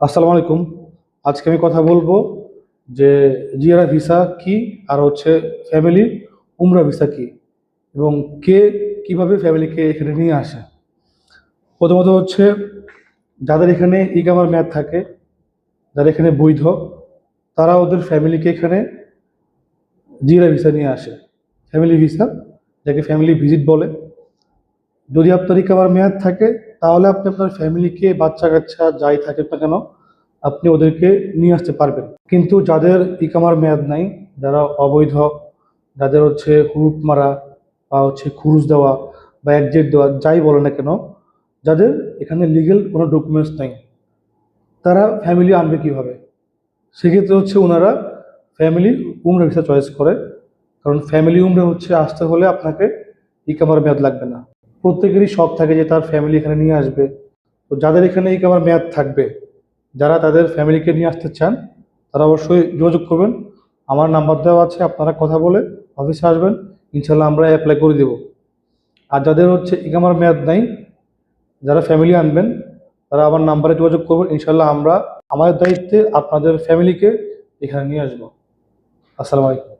আসসালামু আলাইকুম। আজকে আমি কথা বলব যে জিয়ারা ভিসা কি আর হচ্ছে ফ্যামিলি উমরা ভিসা কি এবং কে কীভাবে ফ্যামিলিকে এখানে নিয়ে আসে। প্রথমত হচ্ছে যাদের এখানে ইকামার মেয়াদ থাকে, যারা এখানে বৈধ, তারা ওদের ফ্যামিলিকে এখানে জিরা ভিসা নিয়ে আসে। ফ্যামিলি ভিসা, যাকে ফ্যামিলি ভিজিট বলে। যদি আপনার ইকামার মেয়াদ থাকে তাহলে আপনি আপনার ফ্যামিলিকে বাচ্চা কাচ্চা যাই থাকে না কেন, আপনি ওদেরকে নিয়ে আসতে পারবেন। কিন্তু যাদের ইকামার মেয়াদ নাই, যারা অবৈধ, যাদের হচ্ছে হুরুপ মারা বা হচ্ছে খুরুজ দেওয়া বা একজেট দেওয়া, যাই বলে না কেন, যাদের এখানে লিগেল কোনো ডকুমেন্টস নেই, তারা ফ্যামিলি আনবে কীভাবে? সেক্ষেত্রে হচ্ছে ওনারা ফ্যামিলি উমরা ভিসা চয়েস করে, কারণ ফ্যামিলি উমরা হচ্ছে আসতে হলে আপনাকে ইকামার মেয়াদ লাগবে না। প্রত্যেকেরই শখ থাকে যে তার ফ্যামিলি এখানে নিয়ে আসবে। তো যাদের এখানে ইকামার মেয়াদ থাকবে, যারা তাদের ফ্যামিলিকে নিয়ে আসতে চান, তারা অবশ্যই যোগাযোগ করবেন। আমার নাম্বার দেওয়া আছে, আপনারা কথা বলে অফিসে আসবেন। ইনশাল্লাহ আমরা অ্যাপ্লাই করে দেব। আর যাদের হচ্ছে ইকামার মেয়াদ নাই, যারা ফ্যামিলি আনবেন, তারা আমার নাম্বারে যোগাযোগ করবেন। ইনশাল্লাহ আমরা, আমাদের দায়িত্বে আপনাদের ফ্যামিলিকে এখানে নিয়ে আসব। আসসালামু আলাইকুম।